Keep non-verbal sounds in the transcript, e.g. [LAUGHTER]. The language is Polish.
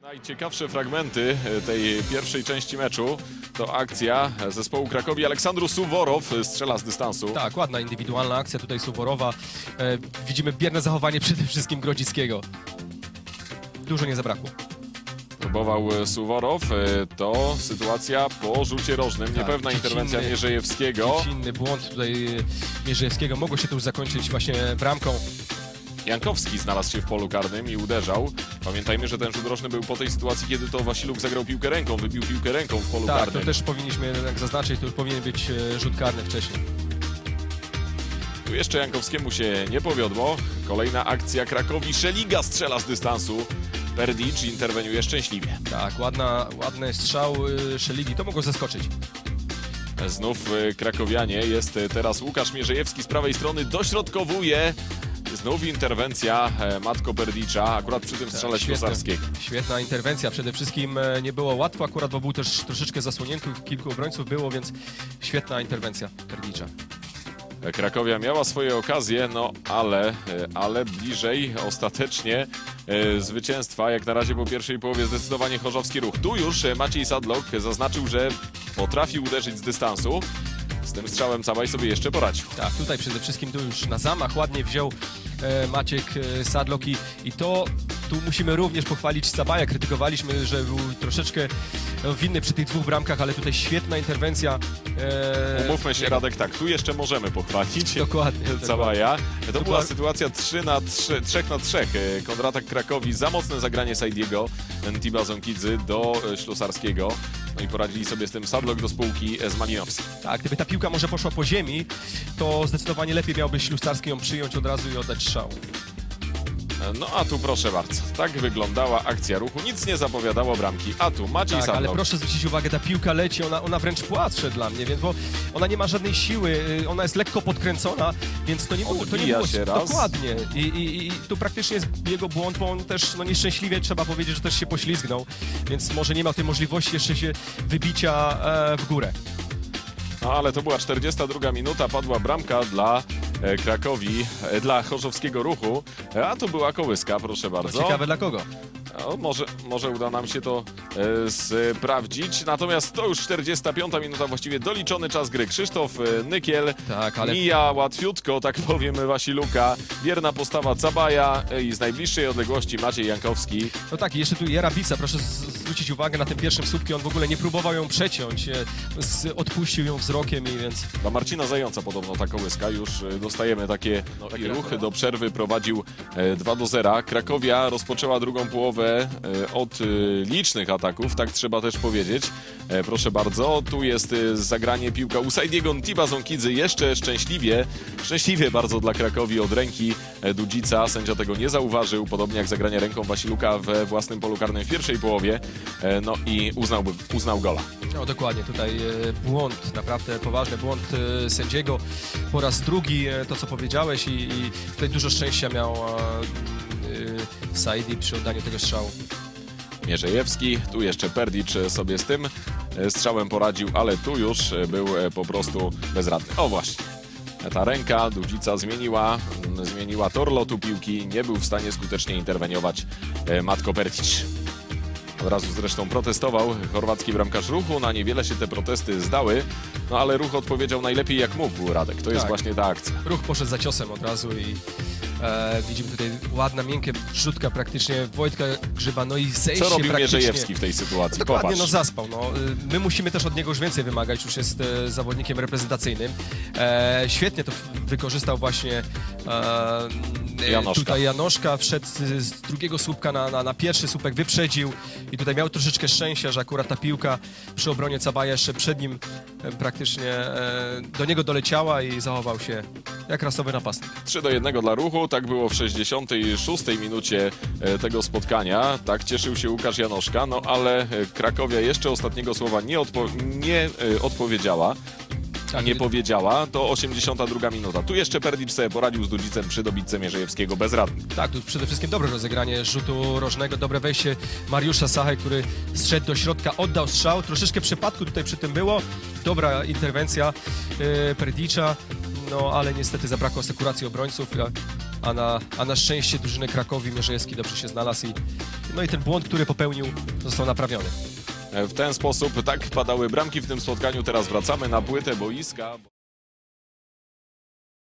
Najciekawsze fragmenty e, tej pierwszej części meczu to akcja zespołu Krakowi. Aleksandru Suworow strzela z dystansu. Tak, ładna indywidualna akcja tutaj Suworowa. E, widzimy bierne zachowanie [LAUGHS] przede wszystkim Grodzickiego. Dużo nie zabrakło. Próbował e, Suworow. e, To sytuacja po rzucie rożnym. Niepewna dziecinny- interwencja Mierzejewskiego. Inny błąd tutaj e, Mierzejewskiego. Mogło się to już zakończyć właśnie bramką. Jankowski znalazł się w polu karnym i uderzał. Pamiętajmy, że ten rzut rożny był po tej sytuacji, kiedy to Wasiluk zagrał piłkę ręką, wybił piłkę ręką w polu Tak, to karnym. też powinniśmy jednak zaznaczyć, to już powinien być e, rzut karny wcześniej. Tu jeszcze Jankowskiemu się nie powiodło. Kolejna akcja Krakowi. Szeliga strzela z dystansu. Perdic interweniuje szczęśliwie. Tak, ładna, ładny strzał e, Szeligi, to mogło zaskoczyć. Znów y, krakowianie. Jest teraz Łukasz Mierzejewski z prawej strony. Dośrodkowuje. Znów interwencja e, Matko Perdicza, akurat przy tym strzale Tak. Ślusarskiego. Świetna interwencja. Przede wszystkim e, nie było łatwo, akurat bo był też troszeczkę zasłonięty, kilku obrońców było, więc świetna interwencja Perdicza. Krakowia miała swoje okazje, no ale, e, ale bliżej ostatecznie e, zwycięstwa. Jak na razie po pierwszej połowie zdecydowanie chorzowski ruch. Tu już e, Maciej Sadlok zaznaczył, że potrafi uderzyć z dystansu. Z tym strzałem Cabaj sobie jeszcze poradził. Tak, tutaj przede wszystkim tu już na zamach ładnie wziął e, Maciek e, Sadlok i, i to tu musimy również pochwalić Sabaja. Krytykowaliśmy, że był troszeczkę no, winny przy tych dwóch bramkach, ale tutaj świetna interwencja. E, Umówmy się, Radek, tak, tu jeszcze możemy pochwalić. [LAUGHS] Dokładnie. Całaja. To była była- sytuacja 3 na 3, 3 na 3. E, Kontratak Krakowi, za mocne zagranie Saidiego, Tiba Zonkidzy do e, Ślusarskiego. No i poradzili sobie z tym Sadlok do spółki z Malinowskim. Tak, gdyby ta piłka może poszła po ziemi, to zdecydowanie lepiej miałby Ślusarski ją przyjąć od razu i oddać strzał. No a tu proszę bardzo, tak wyglądała akcja ruchu. Nic nie zapowiadało bramki. A tu Maciej Tak, ale proszę zwrócić uwagę, ta piłka leci, ona, ona wręcz płacze dla mnie, więc bo ona nie ma żadnej siły, y, ona jest lekko podkręcona, więc to nie było, to nie było się raz. dokładnie. I, i, I tu praktycznie jest jego błąd, bo on też no nieszczęśliwie trzeba powiedzieć, że też się poślizgnął, więc może nie miał tej możliwości jeszcze się wybicia e, w górę. No ale to była 42 minuta, padła bramka dla Krakowi, e, dla chorzowskiego ruchu. E, A tu była kołyska, proszę bardzo. Ciekawe dla kogo. O, może, może uda nam się to e, sprawdzić. Natomiast to już 45 minuta, właściwie doliczony czas gry. Krzysztof e, Nykiel Tak, ale mija łatwiutko, tak [LAUGHS] powiem, Wasiluka. Wierna postawa Cabaja e, i z najbliższej odległości Maciej Jankowski. no tak, jeszcze tu Jarabica, proszę z- zwrócić uwagę na ten pierwszym słupki, on w ogóle nie próbował ją przeciąć, e, odpuścił ją wzrokiem i więc Dla Marcina Zająca podobno ta kołyska. Już e, dostajemy takie, takie takie ruchy. Do przerwy prowadził e, 2 do 0. Krakowia rozpoczęła drugą połowę e, od e, licznych ataków, tak trzeba też powiedzieć. E, Proszę bardzo, tu jest e, zagranie piłka Usaidiego Ntiba Zonkidzy jeszcze szczęśliwie, szczęśliwie bardzo dla Krakowi od ręki e, Dudzica. Sędzia tego nie zauważył, podobnie jak zagranie ręką Wasiluka we własnym polu karnym w pierwszej połowie. E, No i uznałby, uznał gola. No dokładnie, tutaj e, błąd, naprawdę poważny błąd e, sędziego. Po raz drugi to, co powiedziałeś i, i tutaj dużo szczęścia miał Saidi przy oddaniu tego strzału. Mierzejewski, tu jeszcze Perdic sobie z tym strzałem poradził, ale tu już był po prostu bezradny. O właśnie, ta ręka Dudzica zmieniła, mm, zmieniła tor lotu piłki, nie był w stanie skutecznie interweniować Matko Perdic. Od razu zresztą protestował chorwacki bramkarz ruchu, na niewiele się te protesty zdały, no ale ruch odpowiedział najlepiej jak mógł, Radek. To jest Tak. właśnie ta akcja. Ruch poszedł za ciosem od razu i e, widzimy tutaj ładna, miękkie wrzutka praktycznie Wojtka Grzyba, no i zejście Co robił praktycznie. Mierzejewski w tej sytuacji? Dokładnie, Popatrz. no zaspał. No. My musimy też od niego już więcej wymagać, już jest e, zawodnikiem reprezentacyjnym. E, świetnie to wykorzystał właśnie e, Janoszka. tutaj Janoszka, wszedł z, z drugiego słupka na, na, na pierwszy słupek, wyprzedził i tutaj miał troszeczkę szczęścia, że akurat ta piłka przy obronie Cabaja jeszcze przed nim e, praktycznie e, do niego doleciała i zachował się jak rasowy napastnik. 3 do 1 dla ruchu, tak było w 66 minucie e, tego spotkania. Tak cieszył się Łukasz Janoszka, no ale e, Krakowia jeszcze ostatniego słowa nie, odpo- nie e, odpowiedziała. Tak, nie powiedziała, to 82 minuta. Tu jeszcze Perdic sobie poradził z Dudzicem przy dobitce Mierzejewskiego bezradny. Tak, tu przede wszystkim dobre rozegranie rzutu rożnego, dobre wejście Mariusza Sachaj, który zszedł do środka, oddał strzał. Troszeczkę przypadku tutaj przy tym było. Dobra interwencja yy, Perdicza, no ale niestety zabrakło asekuracji obrońców. a na, a na szczęście drużyny Krakowi Mierzejewski dobrze się znalazł i, no i ten błąd, który popełnił, został naprawiony. W ten sposób tak padały bramki w tym spotkaniu. Teraz wracamy na płytę boiska.